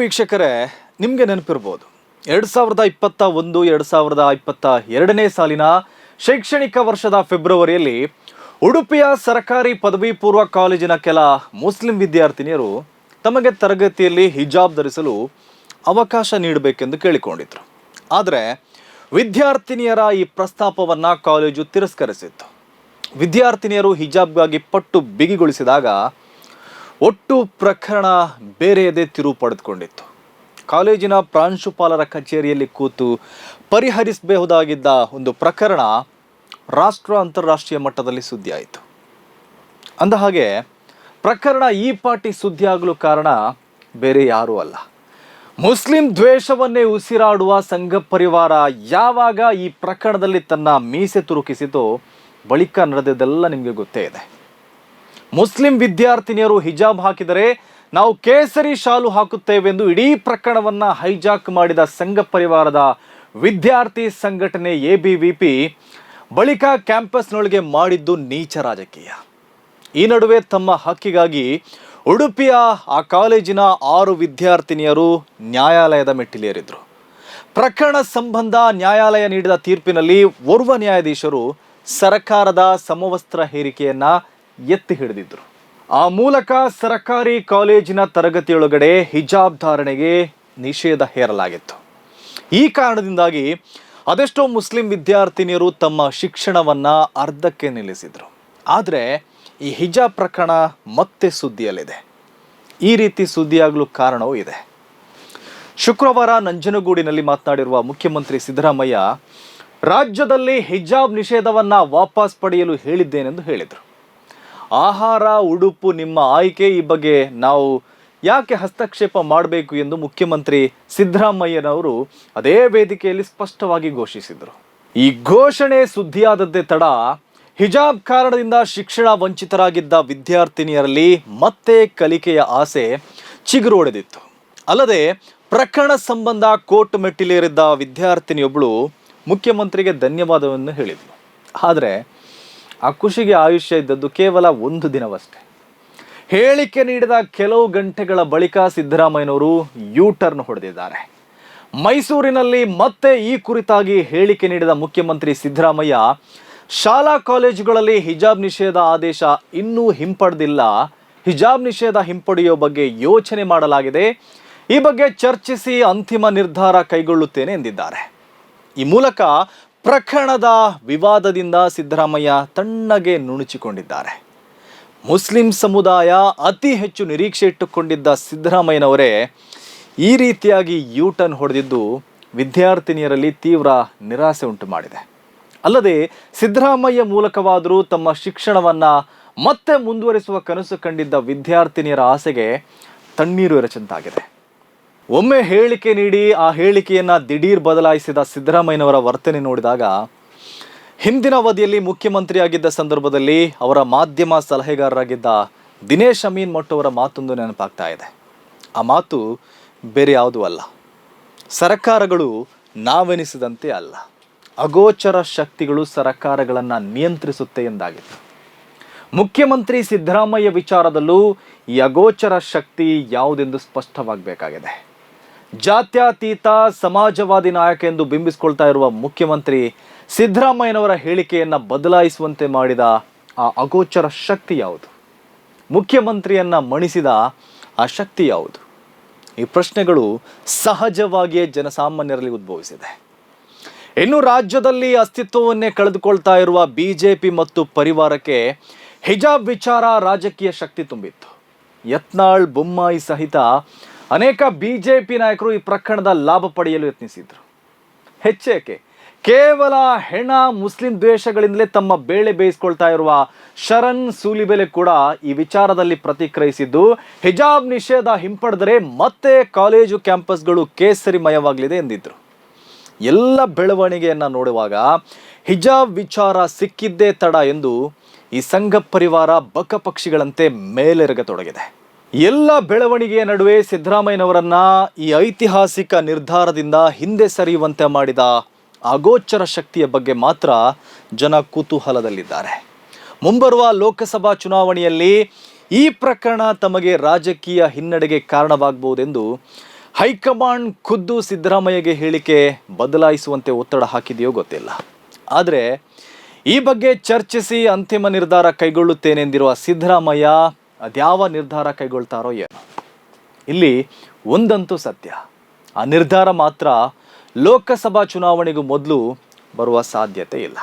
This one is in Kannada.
ವೀಕ್ಷಕರೇ, ನಿಮಗೆ ನೆನಪಿರ್ಬೋದು. ಎರಡು ಸಾವಿರದ ಇಪ್ಪತ್ತ ಒಂದು, ಎರಡು ಸಾವಿರದ ಇಪ್ಪತ್ತ ಎರಡನೇ ಸಾಲಿನ ಶೈಕ್ಷಣಿಕ ವರ್ಷದ ಫೆಬ್ರವರಿಯಲ್ಲಿ ಉಡುಪಿಯ ಸರ್ಕಾರಿ ಪದವಿ ಪೂರ್ವ ಕಾಲೇಜಿನ ಕೆಲ ಮುಸ್ಲಿಂ ವಿದ್ಯಾರ್ಥಿನಿಯರು ತಮಗೆ ತರಗತಿಯಲ್ಲಿ ಹಿಜಾಬ್ ಧರಿಸಲು ಅವಕಾಶ ನೀಡಬೇಕೆಂದು ಕೇಳಿಕೊಂಡಿದ್ರು. ಆದರೆ ವಿದ್ಯಾರ್ಥಿನಿಯರ ಈ ಪ್ರಸ್ತಾಪವನ್ನು ಕಾಲೇಜು ತಿರಸ್ಕರಿಸಿತ್ತು. ವಿದ್ಯಾರ್ಥಿನಿಯರು ಹಿಜಾಬ್ಗಾಗಿ ಪಟ್ಟು ಬಿಗಿಗೊಳಿಸಿದಾಗ ಒಟ್ಟು ಪ್ರಕರಣ ಬೇರೆಯದೇ ತಿರುವು ಪಡೆದುಕೊಂಡಿತ್ತು. ಕಾಲೇಜಿನ ಪ್ರಾಂಶುಪಾಲರ ಕಚೇರಿಯಲ್ಲಿ ಕೂತು ಪರಿಹರಿಸಬಹುದಾಗಿದ್ದ ಒಂದು ಪ್ರಕರಣ ರಾಷ್ಟ್ರ ಅಂತಾರಾಷ್ಟ್ರೀಯ ಮಟ್ಟದಲ್ಲಿ ಸುದ್ದಿಯಾಯಿತು. ಅಂದ ಹಾಗೆ, ಪ್ರಕರಣ ಈ ಪಾಟಿ ಸುದ್ದಿಯಾಗಲು ಕಾರಣ ಬೇರೆ ಯಾರೂ ಅಲ್ಲ. ಮುಸ್ಲಿಂ ದ್ವೇಷವನ್ನೇ ಉಸಿರಾಡುವ ಸಂಘ ಪರಿವಾರ ಯಾವಾಗ ಈ ಪ್ರಕರಣದಲ್ಲಿ ತನ್ನ ಮೀಸೆ ತುರುಕಿಸಿತೋ ಬಳಿಕ ನಡೆದಿದ್ದೆಲ್ಲ ನಿಮಗೆ ಗೊತ್ತೇ ಇದೆ. ಮುಸ್ಲಿಂ ವಿದ್ಯಾರ್ಥಿನಿಯರು ಹಿಜಾಬ್ ಹಾಕಿದರೆ ನಾವು ಕೇಸರಿ ಶಾಲು ಹಾಕುತ್ತೇವೆಂದು ಇಡೀ ಪ್ರಕರಣವನ್ನ ಹೈಜಾಕ್ ಮಾಡಿದ ಸಂಘ ಪರಿವಾರದ ವಿದ್ಯಾರ್ಥಿ ಸಂಘಟನೆ ಎ ಬಿ ವಿ ಪಿ ಬಳಿಕ ಕ್ಯಾಂಪಸ್ನೊಳಗೆ ಮಾಡಿದ್ದು ನೀಚ ರಾಜಕೀಯ. ಈ ನಡುವೆ ತಮ್ಮ ಹಕ್ಕಿಗಾಗಿ ಉಡುಪಿಯ ಆ ಕಾಲೇಜಿನ ಆರು ವಿದ್ಯಾರ್ಥಿನಿಯರು ನ್ಯಾಯಾಲಯದ ಮೆಟ್ಟಿಲೇರಿದ್ರು. ಪ್ರಕರಣ ಸಂಬಂಧ ನ್ಯಾಯಾಲಯ ನೀಡಿದ ತೀರ್ಪಿನಲ್ಲಿ ಓರ್ವ ನ್ಯಾಯಾಧೀಶರು ಸರ್ಕಾರದ ಸಮವಸ್ತ್ರ ಹೇರಿಕೆಯನ್ನ ಎತ್ತಿ ಹಿಡಿದಿದ್ರು. ಆ ಮೂಲಕ ಸರ್ಕಾರಿ ಕಾಲೇಜಿನ ತರಗತಿಯೊಳಗಡೆ ಹಿಜಾಬ್ ಧಾರಣೆಗೆ ನಿಷೇಧ ಹೇರಲಾಗಿತ್ತು. ಈ ಕಾರಣದಿಂದಾಗಿ ಅದೆಷ್ಟೋ ಮುಸ್ಲಿಂ ವಿದ್ಯಾರ್ಥಿನಿಯರು ತಮ್ಮ ಶಿಕ್ಷಣವನ್ನ ಅರ್ಧಕ್ಕೆ ನಿಲ್ಲಿಸಿದರು. ಆದರೆ ಈ ಹಿಜಾಬ್ ಪ್ರಕರಣ ಮತ್ತೆ ಸುದ್ದಿಯಲ್ಲಿದೆ. ಈ ರೀತಿ ಸುದ್ದಿಯಾಗಲು ಕಾರಣವೂ ಇದೆ. ಶುಕ್ರವಾರ ನಂಜನಗೂಡಿನಲ್ಲಿ ಮಾತನಾಡಿರುವ ಮುಖ್ಯಮಂತ್ರಿ ಸಿದ್ದರಾಮಯ್ಯ, ರಾಜ್ಯದಲ್ಲಿ ಹಿಜಾಬ್ ನಿಷೇಧವನ್ನ ವಾಪಸ್ ಪಡೆಯಲು ಹೇಳಿದ್ದೇನೆಂದು ಹೇಳಿದರು. ಆಹಾರ, ಉಡುಪು ನಿಮ್ಮ ಆಯ್ಕೆ ಈ ಬಗ್ಗೆ ನಾವು ಯಾಕೆ ಹಸ್ತಕ್ಷೇಪ ಮಾಡಬೇಕು ಎಂದು ಮುಖ್ಯಮಂತ್ರಿ ಸಿದ್ದರಾಮಯ್ಯನವರು ಅದೇ ವೇದಿಕೆಯಲ್ಲಿ ಸ್ಪಷ್ಟವಾಗಿ ಘೋಷಿಸಿದರು. ಈ ಘೋಷಣೆ ಸುದ್ದಿಯಾದದ್ದೇ ತಡ, ಹಿಜಾಬ್ ಕಾರಣದಿಂದ ಶಿಕ್ಷಣ ವಂಚಿತರಾಗಿದ್ದ ವಿದ್ಯಾರ್ಥಿನಿಯರಲ್ಲಿ ಮತ್ತೆ ಕಲಿಕೆಯ ಆಸೆ ಚಿಗುರೊಡೆದಿತ್ತು. ಅಲ್ಲದೆ, ಪ್ರಕರಣ ಸಂಬಂಧ ಕೋರ್ಟ್ ಮೆಟ್ಟಿಲೇರಿದ್ದ ವಿದ್ಯಾರ್ಥಿನಿಯೊಬ್ಬಳು ಮುಖ್ಯಮಂತ್ರಿಗೆ ಧನ್ಯವಾದವನ್ನು ಹೇಳಿದರು ಆದರೆ ಆ ಖುಷಿಗೆ ಆಯುಷ್ಯ ಇದ್ದದ್ದು ಕೇವಲ ಒಂದು ದಿನವಷ್ಟೇ. ಹೇಳಿಕೆ ನೀಡಿದ ಕೆಲವು ಗಂಟೆಗಳ ಬಳಿಕ ಸಿದ್ದರಾಮಯ್ಯನವರು ಯೂ ಟರ್ನ್ ಹೊಡೆದಿದ್ದಾರೆ. ಮೈಸೂರಿನಲ್ಲಿ ಮತ್ತೆ ಈ ಕುರಿತಾಗಿ ಹೇಳಿಕೆ ನೀಡಿದ ಮುಖ್ಯಮಂತ್ರಿ ಸಿದ್ದರಾಮಯ್ಯ, ಶಾಲಾ ಕಾಲೇಜುಗಳಲ್ಲಿ ಹಿಜಾಬ್ ನಿಷೇಧ ಆದೇಶ ಇನ್ನೂ ಹಿಂಪಡೆದಿಲ್ಲ. ಹಿಜಾಬ್ ನಿಷೇಧ ಹಿಂಪಡೆಯುವ ಬಗ್ಗೆ ಯೋಚನೆ ಮಾಡಲಾಗಿದೆ. ಈ ಬಗ್ಗೆ ಚರ್ಚಿಸಿ ಅಂತಿಮ ನಿರ್ಧಾರ ಕೈಗೊಳ್ಳುತ್ತೇನೆ ಎಂದಿದ್ದಾರೆ. ಈ ಮೂಲಕ ಪ್ರಕರಣದ ವಿವಾದದಿಂದ ಸಿದ್ದರಾಮಯ್ಯ ತಣ್ಣಗೆ ನುಣುಚಿಕೊಂಡಿದ್ದಾರೆ. ಮುಸ್ಲಿಂ ಸಮುದಾಯ ಅತಿ ಹೆಚ್ಚು ನಿರೀಕ್ಷೆ ಇಟ್ಟುಕೊಂಡಿದ್ದ ಸಿದ್ದರಾಮಯ್ಯನವರೇ ಈ ರೀತಿಯಾಗಿ ಯೂ ಟರ್ನ್ ಹೊಡೆದಿದ್ದು ವಿದ್ಯಾರ್ಥಿನಿಯರಲ್ಲಿ ತೀವ್ರ ನಿರಾಸೆ ಉಂಟು ಮಾಡಿದೆ. ಅಲ್ಲದೆ ಸಿದ್ದರಾಮಯ್ಯ ಮೂಲಕವಾದರೂ ತಮ್ಮ ಶಿಕ್ಷಣವನ್ನು ಮತ್ತೆ ಮುಂದುವರಿಸುವ ಕನಸು ಕಂಡಿದ್ದ ವಿದ್ಯಾರ್ಥಿನಿಯರ ಆಸೆಗೆ ತಣ್ಣೀರು ಎರಚಂತಾಗಿದೆ. ಒಮ್ಮೆ ಹೇಳಿಕೆ ನೀಡಿ ಆ ಹೇಳಿಕೆಯನ್ನ ದಿಢೀರ್ ಬದಲಾಯಿಸಿದ ಸಿದ್ದರಾಮಯ್ಯನವರ ವರ್ತನೆ ನೋಡಿದಾಗ ಹಿಂದಿನ ಅವಧಿಯಲ್ಲಿ ಮುಖ್ಯಮಂತ್ರಿಯಾಗಿದ್ದ ಸಂದರ್ಭದಲ್ಲಿ ಅವರ ಮಾಧ್ಯಮ ಸಲಹೆಗಾರರಾಗಿದ್ದ ದಿನೇಶ್ ಅಮೀನ್ ಮೊಟ್ಟವರ ಅವರ ಮಾತೊಂದು ನೆನಪಾಗ್ತಾ ಇದೆ. ಆ ಮಾತು ಬೇರೆ ಯಾವುದೂ ಅಲ್ಲ. ಸರ್ಕಾರಗಳು ನಾವೆನಿಸಿದಂತೆ ಅಲ್ಲ. ಅಗೋಚರ ಶಕ್ತಿಗಳು ಸರಕಾರಗಳನ್ನು ನಿಯಂತ್ರಿಸುತ್ತೆ ಎಂದಾಗಿತ್ತು. ಮುಖ್ಯಮಂತ್ರಿ ಸಿದ್ದರಾಮಯ್ಯ ವಿಚಾರದಲ್ಲೂ ಈ ಅಗೋಚರ ಶಕ್ತಿ ಯಾವುದೆಂದು ಸ್ಪಷ್ಟವಾಗಬೇಕಾಗಿದೆ. ಜಾತ್ಯತೀತ, ಸಮಾಜವಾದಿ ನಾಯಕ ಎಂದು ಬಿಂಬಿಸಿಕೊಳ್ತಾ ಇರುವ ಮುಖ್ಯಮಂತ್ರಿ ಸಿದ್ದರಾಮಯ್ಯನವರ ಹೇಳಿಕೆಯನ್ನು ಬದಲಾಯಿಸುವಂತೆ ಮಾಡಿದ ಆ ಅಗೋಚರ ಶಕ್ತಿ ಯಾವುದು? ಮುಖ್ಯಮಂತ್ರಿಯನ್ನ ಮಣಿಸಿದ ಆ ಶಕ್ತಿ ಯಾವುದು? ಈ ಪ್ರಶ್ನೆಗಳು ಸಹಜವಾಗಿಯೇ ಜನಸಾಮಾನ್ಯರಲ್ಲಿ ಉದ್ಭವಿಸಿದೆ. ಇನ್ನು ರಾಜ್ಯದಲ್ಲಿ ಅಸ್ತಿತ್ವವನ್ನೇ ಕಳೆದುಕೊಳ್ತಾ ಇರುವ ಬಿಜೆಪಿ ಮತ್ತು ಪರಿವಾರಕ್ಕೆ ಹಿಜಾಬ್ ವಿಚಾರ ರಾಜಕೀಯ ಶಕ್ತಿ ತುಂಬಿತ್ತು. ಯತ್ನಾಳ್, ಬೊಮ್ಮಾಯಿ ಸಹಿತ ಅನೇಕ ಬಿಜೆಪಿ ನಾಯಕರು ಈ ಪ್ರಕರಣದ ಲಾಭ ಪಡೆಯಲು ಯತ್ನಿಸಿದ್ರು. ಹೆಚ್ಚೇಕೆ, ಕೇವಲ ಹೆಣ ಮುಸ್ಲಿಂ ದ್ವೇಷಗಳಿಂದಲೇ ತಮ್ಮ ಬೇಳೆ ಬೇಯಿಸ್ಕೊಳ್ತಾ ಇರುವ ಶರಣ್ ಸೂಲಿಬೆಲೆ ಕೂಡ ಈ ವಿಚಾರದಲ್ಲಿ ಪ್ರತಿಕ್ರಿಯಿಸಿದ್ದು, ಹಿಜಾಬ್ ನಿಷೇಧ ಹಿಂಪಡೆದರೆ ಮತ್ತೆ ಕಾಲೇಜು ಕ್ಯಾಂಪಸ್ಗಳು ಕೇಸರಿಮಯವಾಗಲಿದೆ ಎಂದಿದ್ರು. ಎಲ್ಲ ಬೆಳವಣಿಗೆಯನ್ನು ನೋಡುವಾಗ ಹಿಜಾಬ್ ವಿಚಾರ ಸಿಕ್ಕಿದ್ದೇ ತಡ ಎಂದು ಈ ಸಂಘ ಪರಿವಾರ ಬಕಪಕ್ಷಿಗಳಂತೆ ಮೇಲೆರಗತೊಡಗಿದೆ. ಎಲ್ಲ ಬೆಳವಣಿಗೆಯ ನಡುವೆ ಸಿದ್ದರಾಮಯ್ಯನವರನ್ನ ಈ ಐತಿಹಾಸಿಕ ನಿರ್ಧಾರದಿಂದ ಹಿಂದೆ ಸರಿಯುವಂತೆ ಮಾಡಿದ ಅಗೋಚರ ಶಕ್ತಿಯ ಬಗ್ಗೆ ಮಾತ್ರ ಜನ ಕುತೂಹಲದಲ್ಲಿದ್ದಾರೆ. ಮುಂಬರುವ ಲೋಕಸಭಾ ಚುನಾವಣೆಯಲ್ಲಿ ಈ ಪ್ರಕರಣ ತಮಗೆ ರಾಜಕೀಯ ಹಿನ್ನಡೆಗೆ ಕಾರಣವಾಗಬಹುದೆಂದು ಹೈಕಮಾಂಡ್ ಖುದ್ದು ಸಿದ್ದರಾಮಯ್ಯಗೆ ಹೇಳಿಕೆ ಬದಲಾಯಿಸುವಂತೆ ಒತ್ತಡ ಹಾಕಿದೆಯೋ ಗೊತ್ತಿಲ್ಲ. ಆದರೆ ಈ ಬಗ್ಗೆ ಚರ್ಚಿಸಿ ಅಂತಿಮ ನಿರ್ಧಾರ ಕೈಗೊಳ್ಳುತ್ತೇನೆಂದಿರುವ ಸಿದ್ದರಾಮಯ್ಯ ಅದ್ಯಾವ ನಿರ್ಧಾರ ಕೈಗೊಳ್ತಾರೋ ಏನು. ಇಲ್ಲಿ ಒಂದಂತೂ ಸತ್ಯ. ಆ ನಿರ್ಧಾರ ಮಾತ್ರ ಲೋಕಸಭಾ ಚುನಾವಣೆಗೂ ಮೊದಲು ಬರುವ ಸಾಧ್ಯತೆ ಇಲ್ಲ.